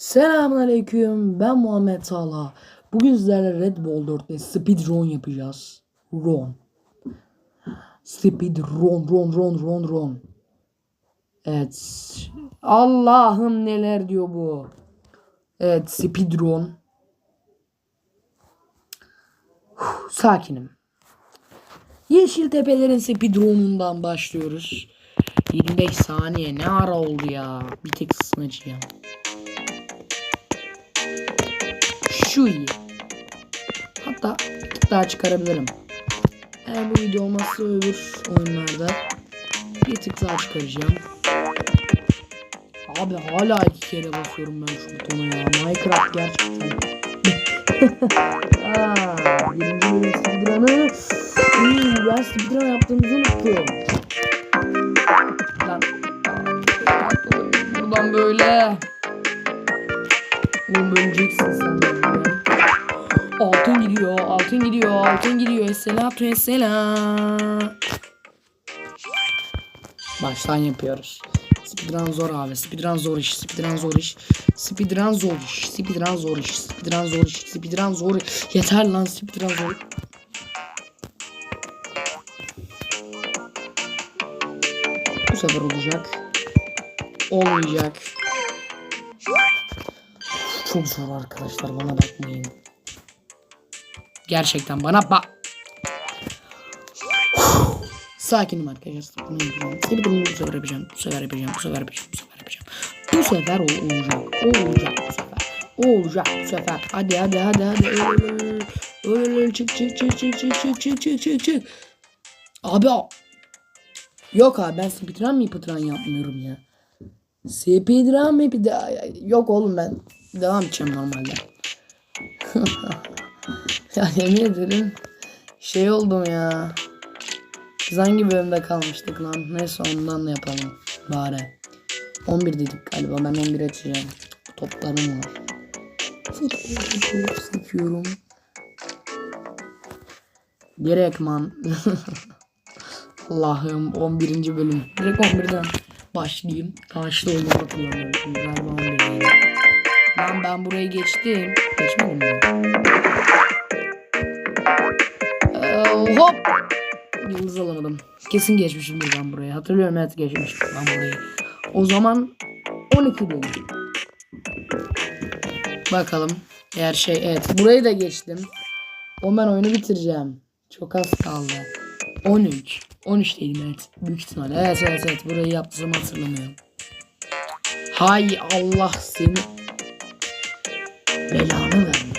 Selamünaleyküm. Ben Muhammed Talha. Bugün sizlerle Red Bull 4'te speedrun yapacağız. Run. Speed run run run run run. Evet. Allah'ım neler diyor bu. Evet speedrun. Sakinim. Yeşil Tepelerin speedrunundan başlıyoruz. 25 saniye ne ara oldu ya. Bir tek ısınacağım. Şu iyi. Hatta bir tık daha çıkarabilirim. Eğer bu video olmazsa öbür oyunlarda bir tık daha çıkaracağım. Abi hala iki kere basıyorum ben şu butona ya. Minecraft gerçekten. Aa, birinci bölüm speedrun'ı. Ben speedrun yaptığımızı unuttum. Lan. Buradan böyle. Oğlum öleceksin sen. Altın gidiyor, altın gidiyor, altın gidiyor. Esselatu esselam. Baştan yapıyoruz. Speedrun zor abi. Speedrun zor iş. Speedrun zor iş. Speedrun zor iş. Speedrun zor iş. Speedrun zor iş. Speedrun zor iş. Yeter lan speedrun zor. Bu sefer olacak. Olmayacak. Çok zor arkadaşlar bana bakmayın. Gerçekten bana bak. Sakinim arkadaşlar. Bunu yapacağım. Bu sefer yapacağım. Bu sefer yapacağım. Bu sefer yapacağım. Bu sefer yapacağım. Bu sefer o olacak. Olacak bu sefer. Olacak bu sefer. Hadi hadi hadi hadi. Öl çık çık çık çık çık çık çık çık çık çık. Abi Yok abi ben speedrun mi speedrun yapmıyorum ya. Speedrun de yok oğlum ben devam edeceğim normalde. ya yemin ederim şey oldum ya. Biz hangi bölümde kalmıştık lan? Neyse ondan da yapalım bari. 11 dedik galiba ben 11 açacağım. Toplarım var. Futbolu çok seviyorum. Direktman. Allah'ım 11. bölüm. Direkt 11'den başlayayım. Kaçta olduğunu hatırlamıyorum. Galiba 11'deydi. Lan ben burayı geçtim. Geçmedim mi? Ee, hop. Yıldız alamadım. Kesin geçmişimdir ben burayı. Hatırlıyorum evet geçmiştim ben burayı. O zaman 12'deyim. Bakalım. Eğer şey evet burayı da geçtim. O ben oyunu bitireceğim. Çok az kaldı. 13. 13 değilim evet. Büyük ihtimalle. Evet evet evet. Burayı yaptığımı hatırlamıyorum. Hay Allah seni belanı vermesin.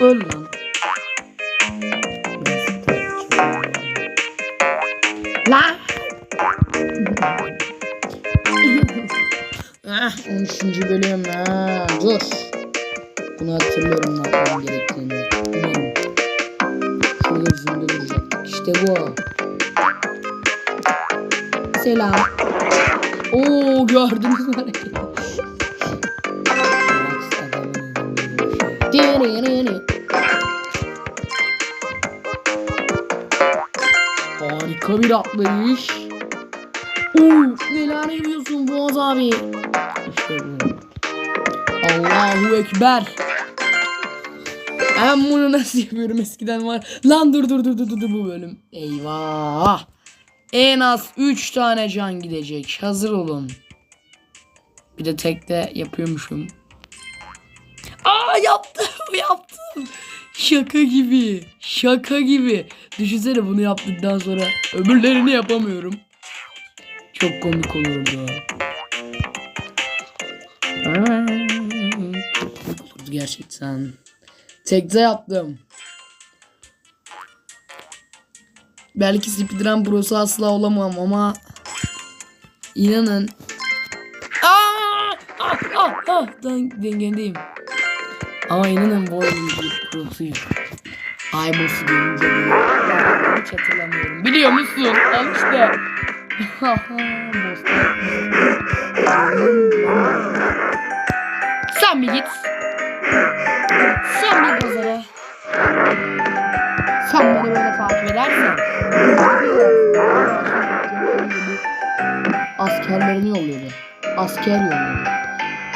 Öl lan. Lan. ah 13. bölüm ha. Dur. Bunu hatırlıyorum ne yapmam gerektiğini. Umarım. Şurada üzerinde duracaktık. İşte bu. Selam. Oo gördünüz mü Harika bir atlayış. Oo, neler yapıyorsun Boğaz abi? İşte bu. Allahu Ekber. Ben bunu nasıl yapıyorum eskiden var. Lan dur dur dur dur dur bu bölüm. Eyvah. En az 3 tane can gidecek. Hazır olun. Bir de tekte yapıyormuşum. Aa yaptım. Şaka gibi. Şaka gibi. Düşünsene bunu yaptıktan sonra öbürlerini yapamıyorum. Çok komik olurdu. Gerçekten. Tekte yaptım. Belki speedrun prosu asla olamam ama inanın. Aa! Ah ah ah Den. Ama inanın bu oyunun bir prosuyum. Ay boss'u görünce böyle. Hiç hatırlamıyorum. Biliyor musun? Al işte. Sen bir git. Sen bir pazara. Sen beni böyle takip edersen. Askerlerini yolluyordu. Asker yolluyordu.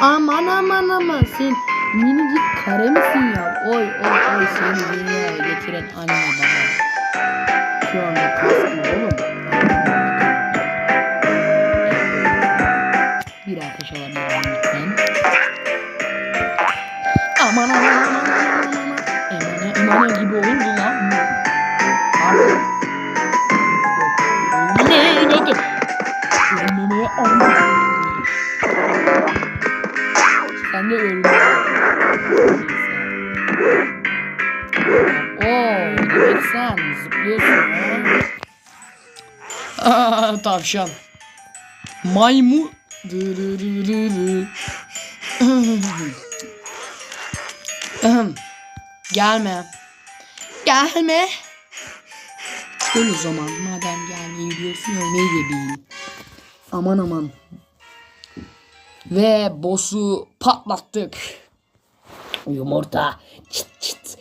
Aman aman aman sen minicik kare misin ya? Oy oy oy seni dünyaya getiren anne baba. Şu anda kastım oğlum. Bir ateş alabilirim lütfen. Aman aman aman aman aman. Emane emane gibi oldu lan bu. Artık. Ne ne ne? Ölmemeye anladım. Sen de ölme. Tavşan. Dırırırırı. Ahem. Gelme. Gelme. Öl o zaman. Madem gelmeyi biliyorsun ölmeyi de bil. Aman aman. Ve boss'u patlattık. Yumurta. Çıt çıt.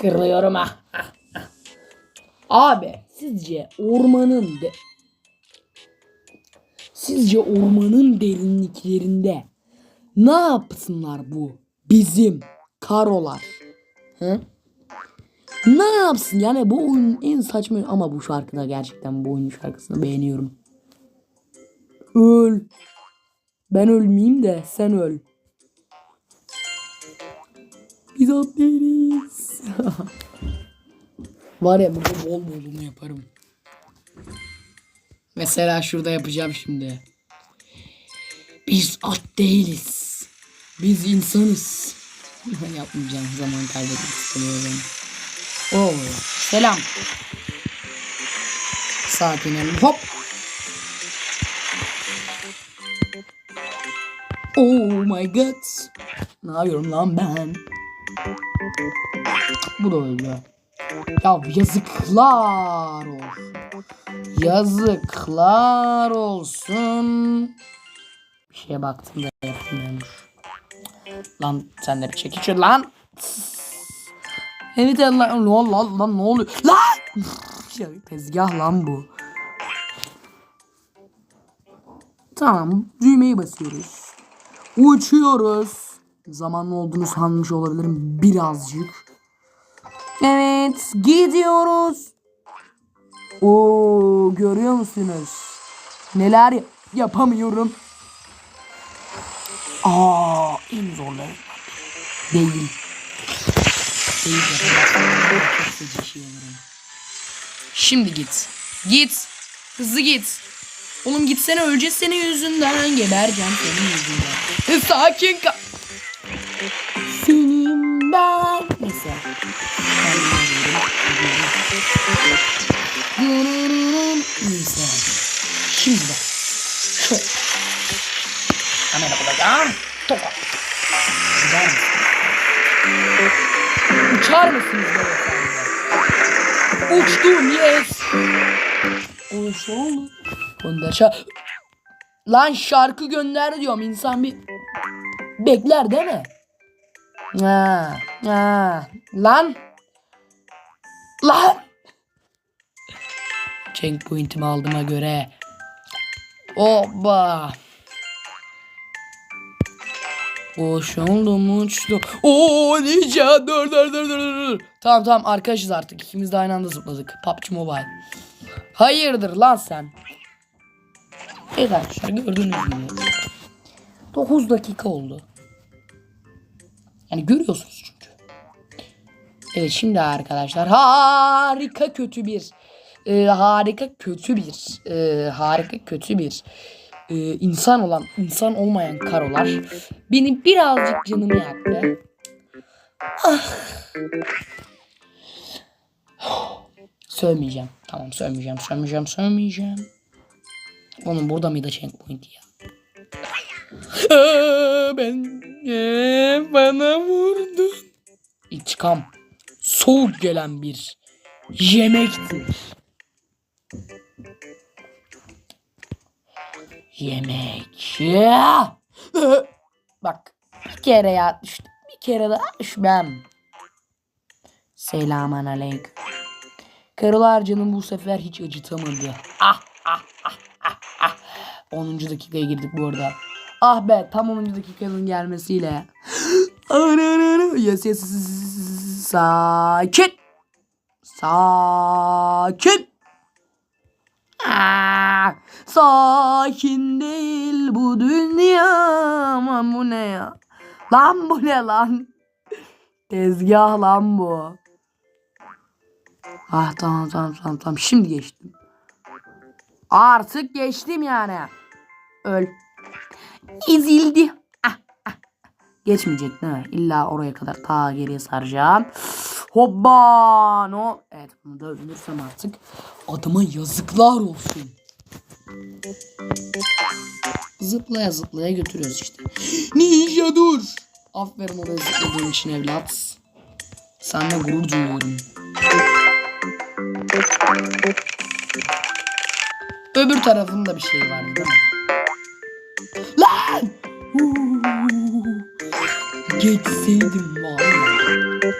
Kırıyorum ha. Abi sizce ormanın de Sizce ormanın derinliklerinde ne yapsınlar bu bizim karolar? He? Ne yapsın? Yani bu oyun en saçma ama bu şarkıda gerçekten bu oyun şarkısını beğeniyorum. Öl. Ben ölmeyeyim de sen öl. Biz at değiliz. Var ya burada bol bol yaparım. Mesela şurada yapacağım şimdi. Biz at değiliz. Biz insanız. Yapmayacağım zaman kaybetmek istemiyorum. Oo, selam. Sakinim. Hop. Oh my god. Ne yapıyorum lan ben? Bu da öldü. Ya yazıklar olsun. Yazıklar olsun. Bir şeye baktım da yapmıyormuş. Lan sen de bir çekiç lan. Evet lan oluyor lan, lan ne oluyor lan? ya, tezgah lan bu. Tamam düğmeyi basıyoruz. Uçuyoruz. Zamanlı olduğunu sanmış olabilirim birazcık. Evet gidiyoruz. Oo görüyor musunuz? Neler yap- yapamıyorum. Aa en zorları değil. Şimdi git. Git. Hızlı git. Oğlum gitsene öleceğiz senin yüzünden. Gebereceğim senin yüzünden. Sakin kal. Ben. Neyse. Neyse. Şimdi bak. Şu. Kamera bulacağım. Tokat. Gider misin? Uçar mısınız beyefendi? Uçtum yes. Uç oldu. Gönder şa- Lan şarkı gönder diyorum insan bir bekler değil mi? Ha, ha. Lan. Lan. Checkpoint'imi aldığıma göre. Oba. Boş oldum uçtu. Oo ninja dur dur dur dur dur. Tamam tamam arkadaşız artık. İkimiz de aynı anda zıpladık. PUBG Mobile. Hayırdır lan sen? Evet arkadaşlar gördüğünüz gibi. 9 dakika oldu. Yani görüyorsunuz çünkü. Evet şimdi arkadaşlar harika kötü bir e, harika kötü bir e, harika kötü bir e, insan olan insan olmayan karolar beni birazcık canımı yaktı. Ah. Sövmeyeceğim. Tamam sövmeyeceğim, sövmeyeceğim, sövmeyeceğim. Onun burada mıydı checkpoint ya? Aa, ben ee, bana vurdun. İntikam soğuk gelen bir yemektir. Yemek. Ya. Bak bir kere ya düştüm. Bir kere daha düşmem. Selamun aleyküm. Karılar canım bu sefer hiç acıtamadı. Ah ah ah ah ah. 10. dakikaya girdik bu arada. Ah be tam 10. dakikanın gelmesiyle. yes yes sakin. Sakin. Aa, sakin değil bu dünya. Aman bu ne ya? Lan bu ne lan? Tezgah lan bu. Ah tamam tamam tamam tamam şimdi geçtim. Artık geçtim yani. Öl. İzildi. Ah, ah. Geçmeyecek değil mi? İlla oraya kadar ta geriye saracağım. Hoppa no. Evet bunu da ölürsem artık adıma yazıklar olsun. Zıplaya zıplaya götürüyoruz işte. Ninja dur. Aferin oraya zıpladığın için evlat. Seninle gurur duyuyorum. Öbür tarafında bir şey vardı değil mi? Geçseydim var ya.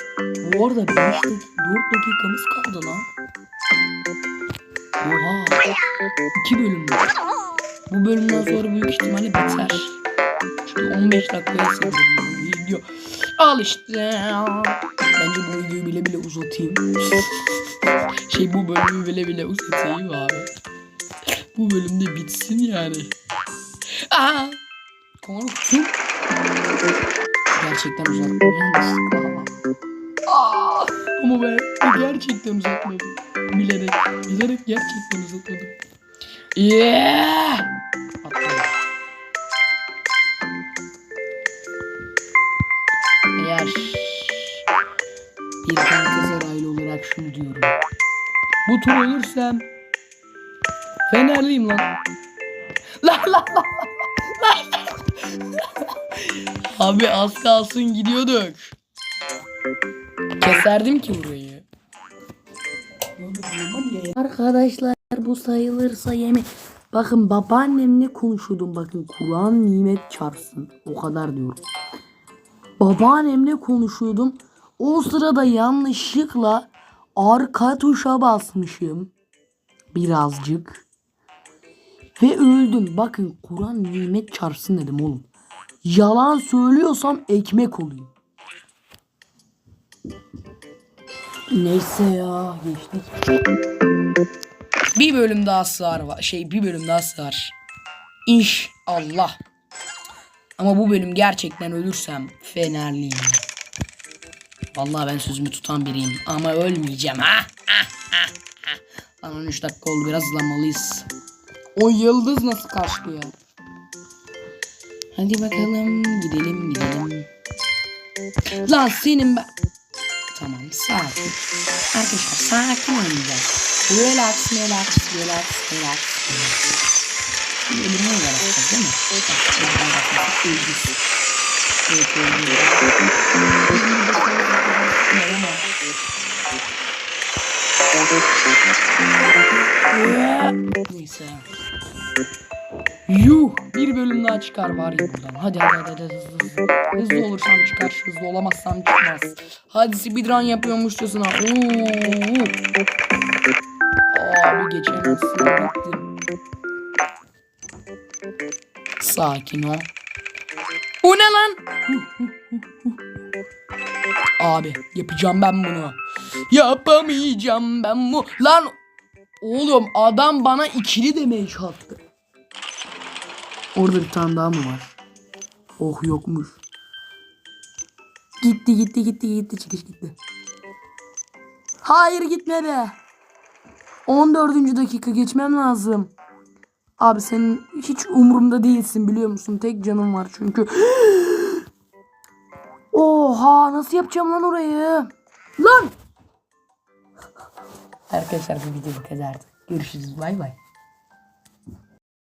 Bu arada 5 dakika, 4 dakikamız kaldı lan. Oha. 2 bölüm var. Bu bölümden sonra büyük ihtimalle biter. Çünkü 15 dakikaya sığdırıyor video. Al işte. Bence bu videoyu bile bile uzatayım. Şey bu bölümü bile bile uzatayım abi. Bu bölümde bitsin yani. Aa! Korktum. Gerçekten yanlışlıkla ama. Ben gerçekten uzatmadım. Bilerek, bilerek gerçekten uzatmadım. Yeah! Atladım. Eğer bir Galatasaraylı olarak şunu diyorum. Bu tur ölürsem Fenerliyim lan. La la la la la. Abi az kalsın gidiyorduk. Keserdim ki burayı. Arkadaşlar bu sayılırsa yemin. Bakın babaannemle konuşuyordum. Bakın Kur'an nimet çarpsın. O kadar diyorum. Babaannemle konuşuyordum. O sırada yanlışlıkla arka tuşa basmışım. Birazcık. Ve öldüm. Bakın Kur'an nimet çarpsın dedim oğlum. Yalan söylüyorsam ekmek olayım. Neyse ya geçtik. Bir bölüm daha sığar var. Şey bir bölüm daha sığar. İnşallah. Ama bu bölüm gerçekten ölürsem Fenerliyim. Vallahi ben sözümü tutan biriyim ama ölmeyeceğim ha. Lan 13 dakika oldu biraz hızlanmalıyız. O yıldız nasıl kaçtı ya? Hadi bakalım gidelim gidelim. Lan senin ben... Tamam sakin. Arkadaşlar sakin oynayacağız. Relax relax relax relax. Şimdi yaratacağız değil mi? İlgisi. Evet öyle. Neyse. Yuh bir bölüm daha çıkar ya buradan. Hadi hadi hadi, hadi hızlı hızlı. Hızlı olursam çıkar, hızlı olamazsam çıkmaz. Hadi speedrun yapıyormuşçasına. Oo. Abi geçemezsin. Bittim. Sakin ol. Bu ne lan? Abi yapacağım ben bunu. Yapamayacağım ben bu. Lan oğlum adam bana ikili demeye çarptı. Orada bir tane daha mı var? Oh yokmuş. Gitti gitti gitti gitti çıkış gitti. Hayır gitmedi. 14. dakika geçmem lazım. Abi senin hiç umurumda değilsin biliyor musun? Tek canım var çünkü. Oha nasıl yapacağım lan orayı? Lan! Arkadaşlar bu video bu kadardı. Görüşürüz bay bay.